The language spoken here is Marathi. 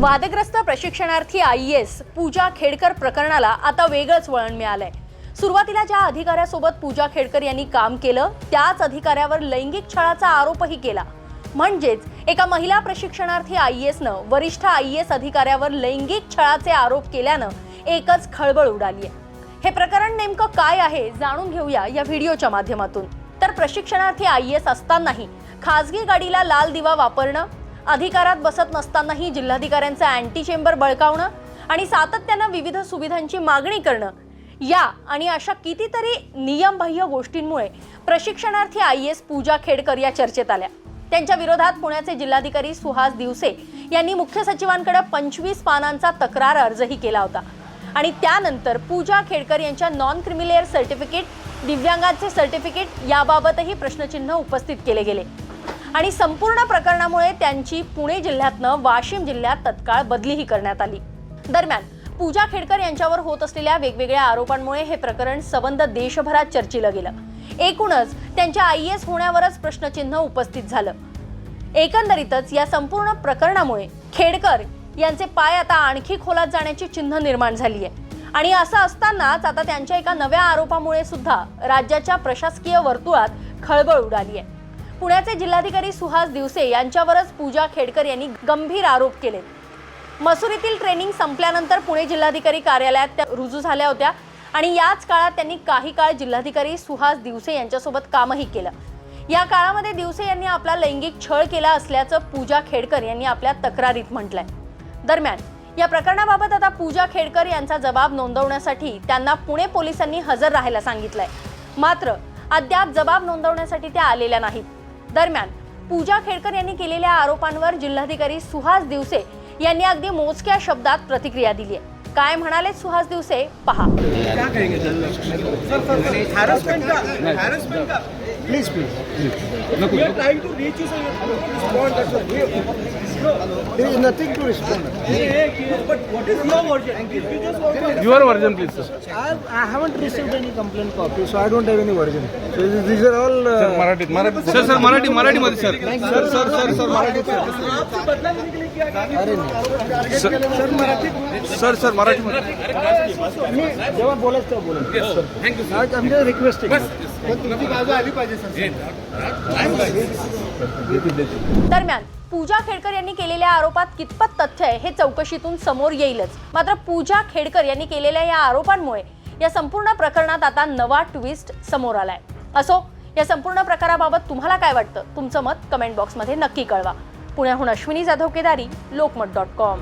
वादग्रस्त प्रशिक्षणार्थी आय एस पूजा खेडकर प्रकरणाला आता वेगळंच वळण मिळालंय. सुरुवातीला ज्या अधिकाऱ्यासोबत पूजा खेडकर यांनी काम केलं त्याच अधिकाऱ्यावर लैंगिक छळाचा आरोपही केला. म्हणजेच एका महिला प्रशिक्षणार्थी आय एसनं वरिष्ठ आय एस अधिकाऱ्यावर लैंगिक छळाचे आरोप केल्यानं एकच खळबळ उडाली आहे हे प्रकरण नेमकं काय आहे जाणून घेऊया या व्हिडिओच्या माध्यमातून. तर प्रशिक्षणार्थी आय एस असतानाही खासगी गाडीला लाल दिवा वापरणं अधिकारात बसत नसतानाही जिल्हाधिकाऱ्यांचं अँटी चेंबर बळकावणं आणि सातत्यानं विविध सुविधांची मागणी करणं या आणि अशा कितीतरी नियमबाह्य गोष्टींमुळे प्रशिक्षणार्थी आय एस पूजा खेडकर या चर्चेत आल्या. त्यांच्या विरोधात पुण्याचे जिल्हाधिकारी सुहास दिवसे यांनी मुख्य सचिवांकडे पंचवीस पानांचा तक्रार अर्जही केला होता. आणि त्यानंतर पूजा खेडकर यांच्या नॉन क्रिमिलेअर सर्टिफिकेट दिव्यांगांचे सर्टिफिकेट याबाबतही प्रश्नचिन्ह उपस्थित केले गेले. आणि संपूर्ण प्रकरणामुळे त्यांची पुणे जिल्ह्यातनं वाशिम जिल्ह्यात तत्काळ बदलीही करण्यात आली. दरम्यान पूजा खेडकर यांच्यावर होत असलेल्या वेगवेगळ्या आरोपांमुळे हे प्रकरण सबंध देशभरात चर्चेला गेलं. एकूणच त्यांच्या आय एस होण्यावरच प्रश्नचिन्ह उपस्थित झालं. एकंदरीतच या संपूर्ण प्रकरणामुळे खेडकर यांचे पाय आता आणखी खोलात जाण्याची चिन्ह निर्माण झाली आहे आणि असं असतानाच आता त्यांच्या एका नव्या आरोपामुळे सुद्धा राज्याच्या प्रशासकीय वर्तुळात खळबळ उडाली आहे पुण्याचे जिल्हाधिकारी सुहास दिवसे यांच्यावरच पूजा खेडकर यांनी गंभीर आरोप केले. मसुरीतील ट्रेनिंग संपल्यानंतर पुणे जिल्हाधिकारी कार्यालयात त्या रुजू झाल्या होत्या आणि याच काळात त्यांनी काही काळ जिल्हाधिकारी सुहास दिवसे यांच्यासोबत कामही केलं. या काळामध्ये दिवसे यांनी आपला लैंगिक छळ केला असल्याचं पूजा खेडकर यांनी आपल्या तक्रारीत म्हटलंय. दरम्यान या प्रकरणाबाबत आता पूजा खेडकर यांचा जबाब नोंदवण्यासाठी त्यांना पुणे पोलिसांनी हजर राहायला सांगितलंय. मात्र अद्याप जबाब नोंदवण्यासाठी त्या आलेल्या नाहीत. दरम्यान पूजा खेडकर यांनी केलेल्या आरोपांवर जिल्हाधिकारी सुहास दिवसे यांनी अगदी मोजक्या शब्दात प्रतिक्रिया दिली आहे. काय म्हणाले सुहास दिवसे? पहा. Sir please please we are trying to reach you so you respond that's there is nothing to respond but what is your version you just want to Your version, please, sir. I, I haven't received any complaint copy, so I don't have any version. So this- these are all. Uh, मराठीत मराठी सर सर मराठी मराठीमध्ये sir sir sir sir sir Marathi sir sir Marathi sir sir मराठीमध्ये मी जेव्हा बोलायचं तेव्हा बोलेन थँक्यू आमच्या रिक्वेस्टिंग तुमची बाजू आली पाहिजे सर दरम्यान पूजा खेडकर यांनी केलेल्या आरोपात कितपत तथ्य आहे हे चौकशीतून समोर येईलच. मात्र पूजा खेडकर यांनी केलेल्या या आरोपांमुळे या संपूर्ण प्रकरणात आता नवा ट्विस्ट समोर आलाय. असो या संपूर्ण प्रकाराबाबत तुम्हाला काय वाटतं? तुमचं मत कमेंट बॉक्समध्ये नक्की कळवा. पुण्याहून अश्विनी जाधव केदारी लोकमत डॉट कॉम